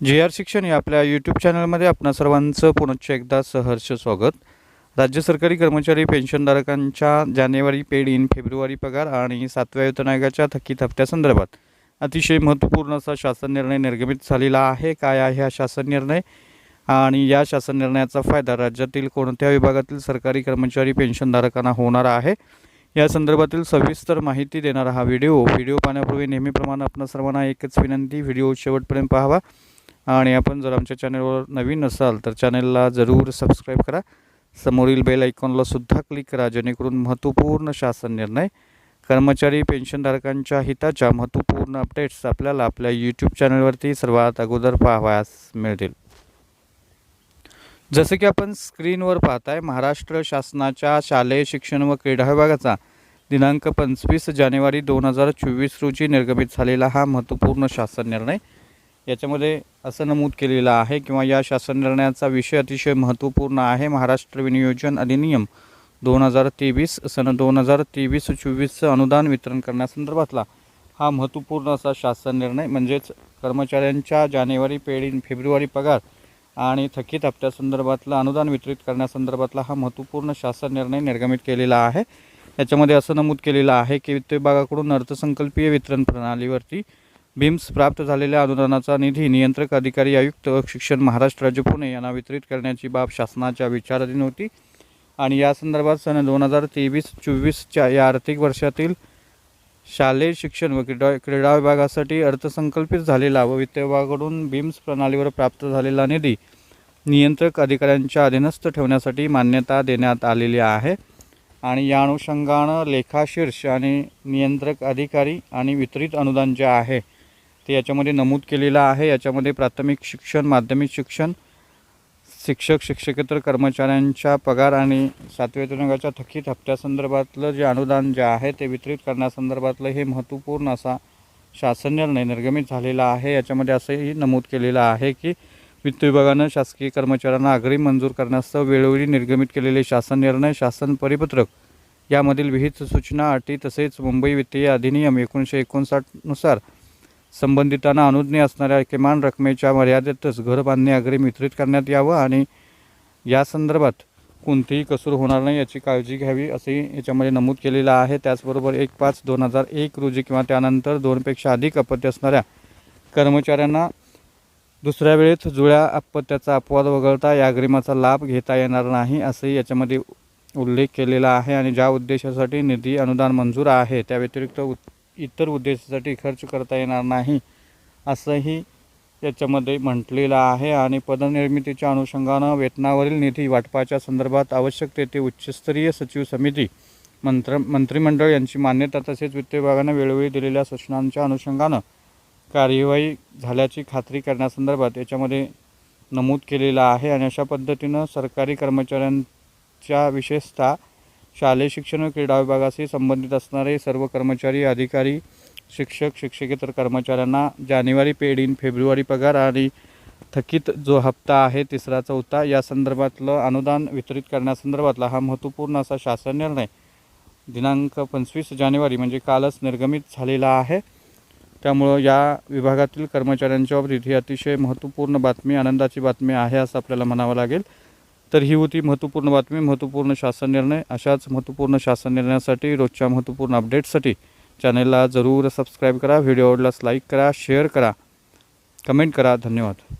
जी R शिक्षण या आपल्या यूट्यूब चॅनलमध्ये आपणा सर्वांचं पुनश्च एकदा सहर्ष स्वागत. राज्य सरकारी कर्मचारी पेन्शनधारकांच्या जानेवारी पेड इन फेब्रुवारी पगार आणि सातव्या वेतन आयोगाच्या थकीत हप्त्यासंदर्भात अतिशय महत्त्वपूर्ण असा शासन निर्णय निर्गमित झालेला आहे. काय आहे हा शासन निर्णय? आणि या शासन निर्णयाचा फायदा राज्यातील कोणत्या विभागातील सरकारी कर्मचारी पेन्शनधारकांना होणार आहे? या संदर्भातील सविस्तर माहिती देणारा हा व्हिडिओ. व्हिडिओ पाहण्यापूर्वी नेहमीप्रमाणे आपण सर्वांना एकच विनंती व्हिडिओ शेवटपर्यंत पाहावा. आणि आपण जर आमच्या चॅनलवर नवीन असाल तर चॅनलला जरूर सबस्क्राईब करा. समोरील बेल आयकॉनला सुद्धा क्लिक करा जेणेकरून महत्त्वपूर्ण शासन निर्णय कर्मचारी पेन्शनधारकांच्या हिताच्या महत्त्वपूर्ण अपडेट्स आपल्याला आपल्या यूट्यूब चॅनलवरती सर्वात अगोदर पाहावयास मिळतील. जसं की आपण स्क्रीनवर पाहताय महाराष्ट्र शासनाच्या शालेय शिक्षण व क्रीडा विभागाचा दिनांक पंचवीस जानेवारी दोन हजार चोवीस रोजी निर्गमित झालेला हा महत्त्वपूर्ण शासन निर्णय. याच्यामध्ये असं नमूद केलेलं आहे किंवा या शासन निर्णयाचा विषय अतिशय महत्त्वपूर्ण आहे. महाराष्ट्र विनियोजन अधिनियम दोन हजार तेवीस सन दोन हजार तेवीस चोवीसचं अनुदान वितरण करण्यासंदर्भातला हा महत्त्वपूर्ण असा शासन निर्णय. म्हणजेच कर्मचाऱ्यांच्या जानेवारी पेढी फेब्रुवारी पगार आणि थकीत हप्त्यासंदर्भातलं अनुदान वितरित करण्यासंदर्भातला हा महत्त्वपूर्ण शासन निर्णय निर्गमित केलेला आहे. याच्यामध्ये असं नमूद केलेलं आहे की वित्त विभागाकडून अर्थसंकल्पीय वितरण प्रणालीवरती बिम्स प्राप्त झालेल्या अनुदानाचा निधी नियंत्रक अधिकारी आयुक्त शिक्षण महाराष्ट्र राज्य पुणे यांना वितरित करण्याची बाब शासनाच्या विचाराधीन होती. आणि या संदर्भात सन दोन हजार तेवीस चोवीसच्या या आर्थिक वर्षातील शालेय शिक्षण व क्रीडा क्रीडा विभागासाठी अर्थसंकल्पित झालेला व वित्त विभागाकडून बिम्स प्रणालीवर प्राप्त झालेला निधी नियंत्रक अधिकाऱ्यांच्या अधीनस्थ ठेवण्यासाठी मान्यता देण्यात आलेली आहे. आणि या अनुषंगानं लेखाशीर्ष आणि नियंत्रक अधिकारी आणि वितरित अनुदान जे आहे ते याच्यामध्ये नमूद केलेलं आहे. याच्यामध्ये प्राथमिक शिक्षण माध्यमिक शिक्षण शिक्षक शिक्षकेतर कर्मचाऱ्यांच्या पगार आणि सातव्या थकीत हप्त्यासंदर्भातलं जे अनुदान जे आहे ते वितरित करण्यासंदर्भातलं हे महत्त्वपूर्ण असा शासन निर्णय निर्गमित झालेला आहे. याच्यामध्ये असंही नमूद केलेलं आहे की वित्त विभागानं शासकीय कर्मचाऱ्यांना अग्रिम मंजूर करण्यासह वेळोवेळी निर्गमित केलेले शासन निर्णय शासन परिपत्रक यामधील विहित सूचना अटी तसेच मुंबई वित्तीय अधिनियम एकोणीसशे एकोणसाठनुसार संबंधितांना अनुज्ञेय असणाऱ्या किमान रकमेच्या मर्यादेतच घर बांधणे अग्रिम वितरित करण्यात यावं आणि या संदर्भात कोणतीही कसूर होणार नाही याची काळजी घ्यावी असे याच्यामध्ये नमूद केलेलं आहे. त्याचबरोबर एक पाच दोन हजार एक रोजी किंवा त्यानंतर दोनपेक्षा अधिक अपत्य असणाऱ्या कर्मचाऱ्यांना दुसऱ्या वेळेत जुळ्या अपत्याचा अपवाद वगळता या अग्रिमाचा लाभ घेता येणार नाही असंही याच्यामध्ये उल्लेख केलेला आहे आणि ज्या उद्देशासाठी निधी अनुदान मंजूर आहे त्या व्यतिरिक्त उत इतर उद्देशासाठी खर्च करता येणार नाही असंही याच्यामध्ये म्हटलेलं आहे. आणि पदनिर्मितीच्या अनुषंगानं वेतनावरील निधी वाटपाच्या संदर्भात आवश्यक तेथे उच्चस्तरीय सचिव समिती मंत्र मंत्रिमंडळ यांची मान्यता तसेच वित्त विभागानं वेळोवेळी दिलेल्या सूचनांच्या अनुषंगानं कार्यवाही झाल्याची खात्री करण्यासंदर्भात याच्यामध्ये नमूद केलेलं आहे. आणि अशा पद्धतीनं सरकारी कर्मचाऱ्यांच्या विशेषतः शालेय शिक्षण व क्रीडा विभागाशी संबंधित असणारे सर्व कर्मचारी अधिकारी शिक्षक शिक्षकेतर कर्मचाऱ्यांना जानेवारी पेड इन फेब्रुवारी पगार आणि थकीत जो हप्ता आहे तिसरा चौथा या संदर्भातलं अनुदान वितरित करण्यासंदर्भातला हा महत्त्वपूर्ण असा शासन निर्णय दिनांक पंचवीस जानेवारी म्हणजे कालच निर्गमित झालेला आहे. त्यामुळं या विभागातील कर्मचाऱ्यांच्या बाबतीत ही अतिशय महत्त्वपूर्ण बातमी आनंदाची बातमी आहे असं आपल्याला म्हणावं लागेल. तर ही होती महत्त्वपूर्ण बातमी महत्त्वपूर्ण शासन निर्णय. अशाच महत्त्वपूर्ण शासन निर्णयासाठी रोजच्या महत्त्वपूर्ण अपडेट्ससाठी चॅनलला जरूर सबस्क्राईब करा व्हिडिओ आवडल्यास लाईक करा शेअर करा. कमेंट करा. धन्यवाद.